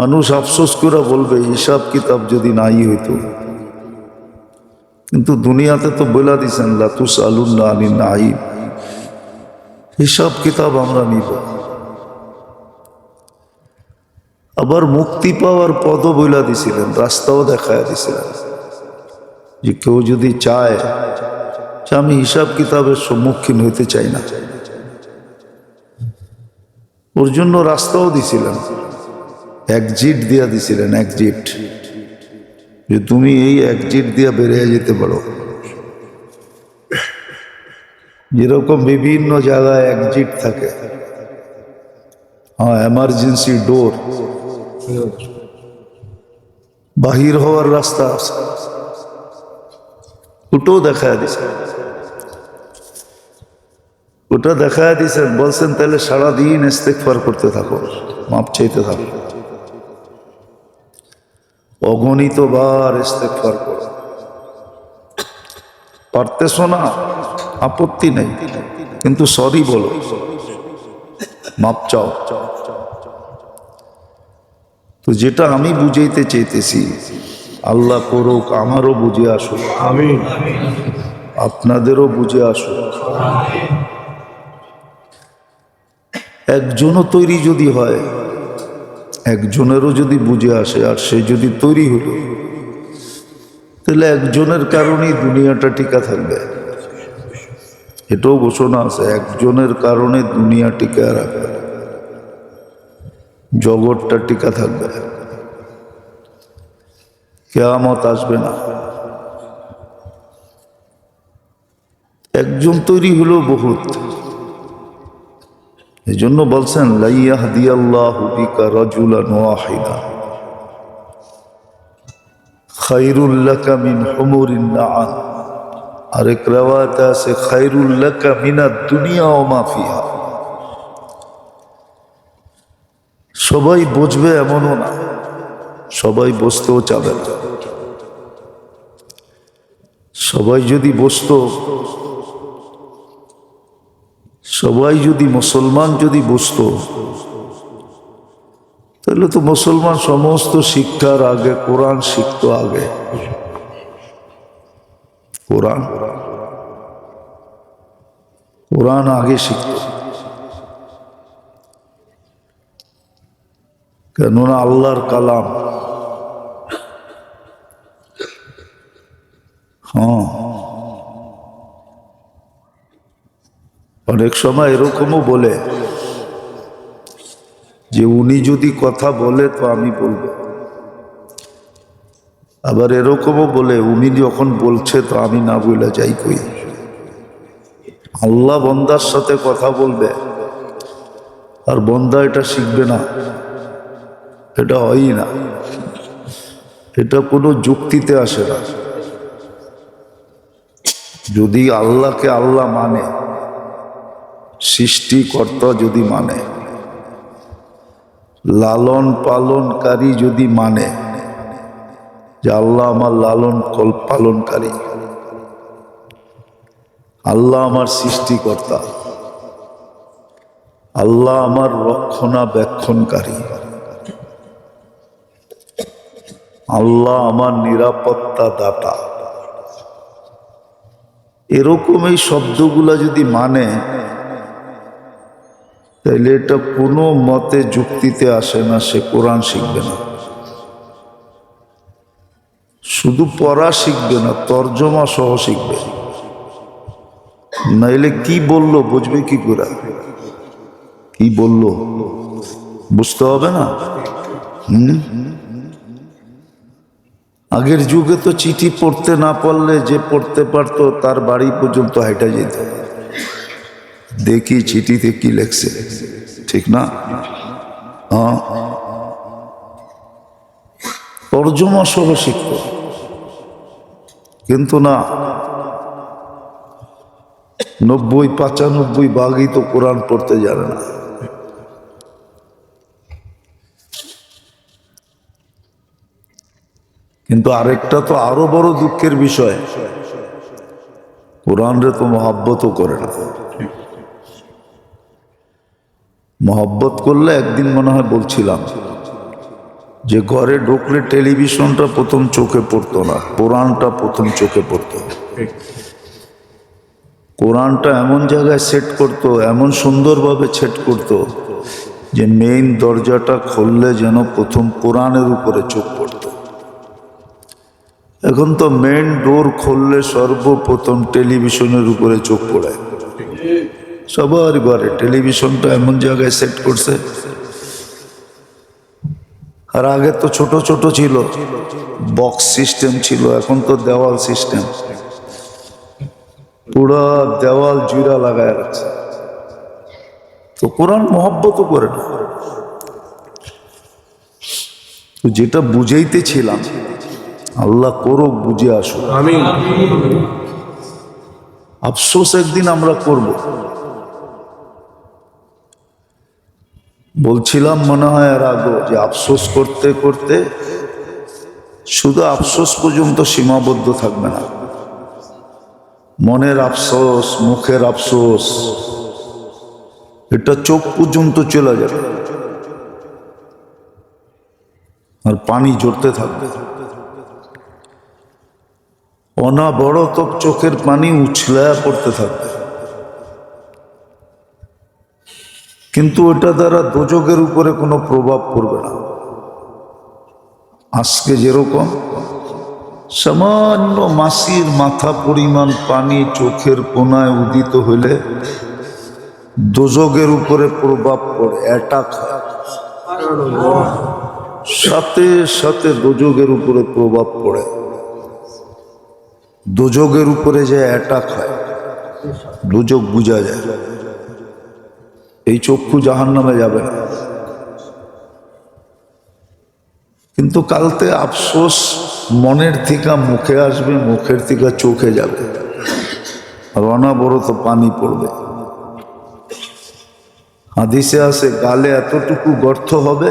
মানুষ আফসোস করে বলবে, হিসাব কিতাব যদি নাই হইতো। কিন্তু দুনিয়াতে তো বলে দিছেন লাতুস আলুন্না আলী নাই হিসাব কিতাব আমরা নিব। আবার মুক্তি পাওয়ার পদও বইলা দিছিলেন, রাস্তাও দেখায় দিছিলেন। যে কেউ যদি চায় যে আমি হিসাব কিতাবের সম্মুখীন হইতে চাই না। ওর জন্য রাস্তাও দিছিলেন। একজিট দিয়া দিছিলেন একজিট যে তুমি এই একজিট দিয়া বেরিয়ে যেতে পারো। যেরকম বিভিন্ন জায়গায় একজিট থাকে। হ্যাঁ এমার্জেন্সি ডোর বাহির হওয়ার রাস্তা আছে। ওটাও দেখা দিছে। ওটা দেখা দিছেন বলছেন, তাহলে সারাদিন ইস্তেকফার করতে থাকো, মাপ চাইতে থাকো। অগণিত বার ইস্তেকফার করো। পারতেছো না? আপত্তি নেই। কিন্তু সরি বলো। মাপ চাও। তো যেটা আমি বুঝাইতে চাইতেছি আল্লাহ করুক আমারও বুঝে আসুক। আমি আপনাদেরও বুঝে আসুক। একজনও তৈরি যদি হয় একজনেরও যদি বুঝে আসে, আর সে যদি তৈরি হলো, তাহলে একজনের কারণেই দুনিয়াটা টিকা থাকবে। এটাও ঘোষণা আছে, একজনের কারণে দুনিয়া টিকা রাখবে। জগৎটা টিকা থাকবে। কেয়ামত আসবে না। একজন তৈরি হলো বহুত। এই জন্য বলছেন লাইয়াহ দিয়াল্লাহ বিকা রাজুলান ওয়াহিদা। খাইরুল্লাকা মিন হুমুরিন নাআম আরেক রাওয়াতে আছে খাইরুল্লাকা মিনাদ দুনিয়া ও মা ফিহা। সবাই বুঝবে এমনও না, সবাই বসতেও চাবে না। সবাই যদি বসতো সবাই যদি মুসলমান যদি বসতো তাহলে তো মুসলমান সমস্ত শিক্ষার আগে, কোরআন শিখতো আগে। কোরআন কোরআন আগে শিখত। কেননা আল্লাহর কালাম অনেক সময় এরকমও বলে যে উনি যদি কথা বলে তো আমি বলব। আবার এরকমও বলে, উনি যখন বলছে তো আমি না বলে যাই কই। আল্লাহ বন্দার সাথে কথা বলবে, আর বন্দা এটা শিখবে না। এটা হয়ই না। এটা কোনো যুক্তিতে আসে না। যদি আল্লাহকে আল্লাহ মানে সৃষ্টিকর্তা যদি মানে লালন পালনকারী যদি মানে যে আল্লাহ আমার লালন পালনকারী, আল্লাহ আমার সৃষ্টিকর্তা, আল্লাহ আমার রক্ষণাবেক্ষণকারী, আল্লাহ আমার নিরাপত্তা দাতা এরকম এই শব্দগুলা যদি মানে তাইলে এটা কোনো মতে যুক্তিতে আসে না, সে কোরআন শিখবে না। শুধু পড়া শিখবে না, তর্জমা সহ শিখবে। নাইলে কি বলল, বুঝবে কি করে? কি বলল? বুঝতে হবে না? হুম? আগের যুগে তো চিঠি পড়তে না পারলে যে পড়তে পারতো, তার বাড়ি পর্যন্ত হাইটা যেত। দেখি চিঠিতে কি লেখছে। ঠিক না? হ্যাঁ। তর্জমা সহ শিখত কিন্তু না। নব্বই পঁচানব্বই ভাগই তো কোরআন পড়তে জানে না। কিন্তু আরেকটা তো আরও বড় দুঃখের বিষয়। কোরআনরে তো মহাব্বতও করে না। মহব্বত করলে একদিন মনে হয় বলছিলাম যে ঘরে ঢুকলে টেলিভিশনটা প্রথম চোখে পড়তো না, কোরআনটা প্রথম চোখে পড়তো। কোরআনটা এমন জায়গায় সেট করতো, এমন সুন্দরভাবে সেট করতো যে মেইন দরজাটা খুললে যেন প্রথম কোরআনের উপরে চোখ পড়তো। এখন তো মেইন ডোর খুললে সর্বপ্রথম টেলিভিশনের উপরে চোখ পড়ে। সবার ঘরে টেলিভিশনটা এমন জায়গায় সেট করছে। আর আগে তো ছোট ছোট ছিল বক্স সিস্টেম ছিল এখন তো দেওয়াল সিস্টেম পুরা দেওয়াল জুড়া লাগায় রাখছে। তো কোরআন মহব্বত করে না। তো যেটা বুঝাইতেছিলাম আল্লাহ করুক বুঝে আসুক। আফসোস একদিন আমরা করব। বলছিলাম মনে হয় আর আগে যে আফসোস করতে করতে শুধু আফসোস পর্যন্ত সীমাবদ্ধ থাকবে না। মনের আফসোস, মুখের আফসোস, এটা চোখ পর্যন্ত চলে যাবে। আর পানি জড়তে থাকবে। অনাবরত চোখের পানি উছলায়া পড়তে থাকবে। কিন্তু ওটা দ্বারা দোজকের উপরে কোনো প্রভাব পড়বে না। আজকে যেরকম সামান্য মাসির মাথা পরিমাণ পানি চোখের কোনায় উদিত হলে দোজকের উপরে প্রভাব পড়ে অ্যাটাক সাথে সাথে দোজকের উপরে প্রভাব পড়ে। দোজকের উপরে যে অ্যাটাক হয়, দোজক বুঝা যায়। এই চক্ষু জাহান নামে যাবে না। কিন্তু কালতে আফসোস মনের থেকে মুখে আসবে, মুখের থেকে চোখে যাবে। আর অনাবরত পানি পড়বে। হাদিসে আছে, গালে এতটুকু গর্ত হবে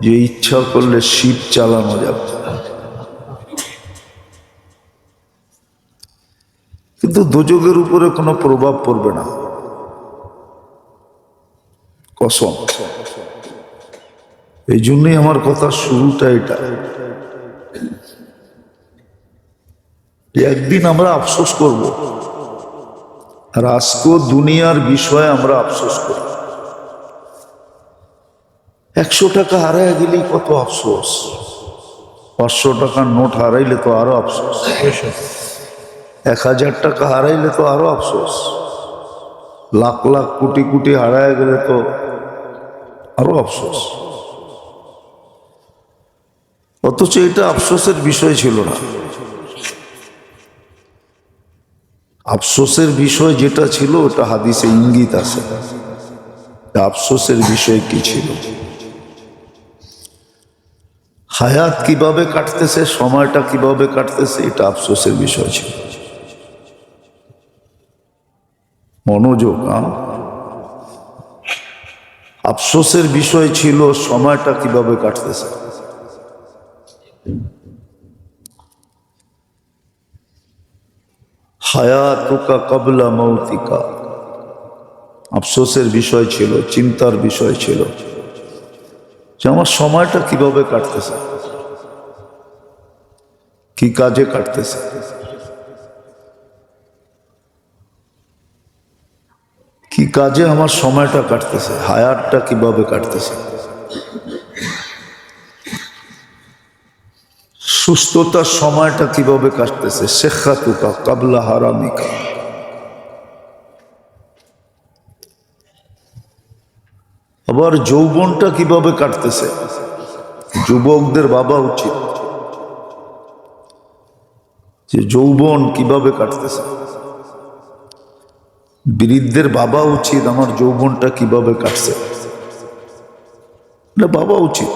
যে ইচ্ছা করলে শিপ চালানো যাবে। কিন্তু দুযোগের উপরে কোনো প্রভাব পড়বে না। কসম। এই জন্যই আমার কথা শুরুটা এটা। একদিন আমরা আফসোস করব। আর আজকেও দুনিয়ার বিষয়ে আমরা আফসোস করি। একশো টাকা হারায় গেলেই কত আফসোস। পাঁচশো টাকার নোট হারাইলে তো আরও আফসোস। এক হাজার টাকা হারাইলে তো আরও আফসোস। লাখ লাখ কোটি কোটি হারায় গেলে তো আরও আফসোস। অথচ এটা আফসোসের বিষয় ছিল না। আফসোসের বিষয় যেটা ছিল, ওটা হাদিসে ইঙ্গিত আছে। আফসোসের বিষয় কি ছিল? হায়াত কীভাবে কাটতেছে, সময়টা কীভাবে কাটতেছে, এটা আফসোসের বিষয় ছিল। মনোযোগ? আফসোসের বিষয় ছিল, সময়টা কীভাবে কাটতেছে? হায়াতুকা কবলা মৌতিকা আফসোসের বিষয় ছিল, চিন্তার বিষয় ছিল যে আমার সময়টা কীভাবে কাটতেছে? কি কাজে কাটতেছে? কি কাজে আমার সময়টা কাটতেছে? হায়ারটা কীভাবে কাটতেছে? সুস্থতার সময়টা কীভাবে কাটতেছে? শেখাতুকা কাবলা হারামিকা। আবার যৌবনটা কীভাবে কাটতেছে? যুবকদের বাবা উচিত। যে যৌবন কীভাবে কাটতেছে? বৃদ্ধের বাবা উচিত আমার যৌবনটা কীভাবে কাটছে? না বাবা উচিত।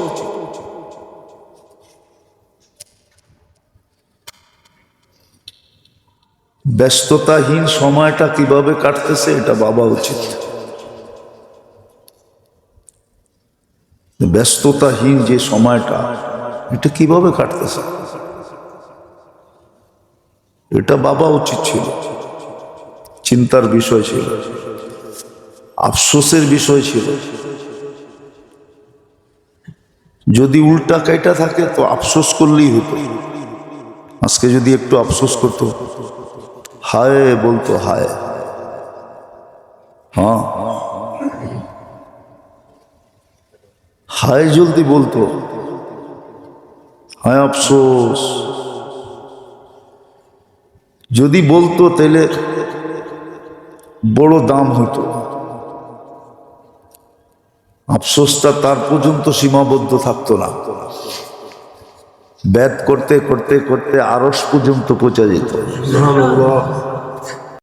ব্যস্ততাহীন সময়টা কীভাবে কাটতেছে, এটা বাবা উচিত। ব্যস্ততাহীন যে সময়টা, এটা কীভাবে কাটতেছে? এটা বাবা উচিত ছিল। চিন্তার বিষয় ছিল, আফসোসের বিষয় ছিল। যদি উল্টা কাইটা থাকে তো আফসোস করলেই হতো। আজকে যদি একটু আফসোস করতো, হায় বলতো হায়। হ্যাঁ। হায় জলদি বলতো, হায় আফসোস। যদি বলতো তাহলে বড় দাম হইত। আফসোসটা তার পর্যন্ত সীমাবদ্ধ থাকতো না। ব্যাত করতে করতে করতে আরস পর্যন্ত পৌঁছা যেত।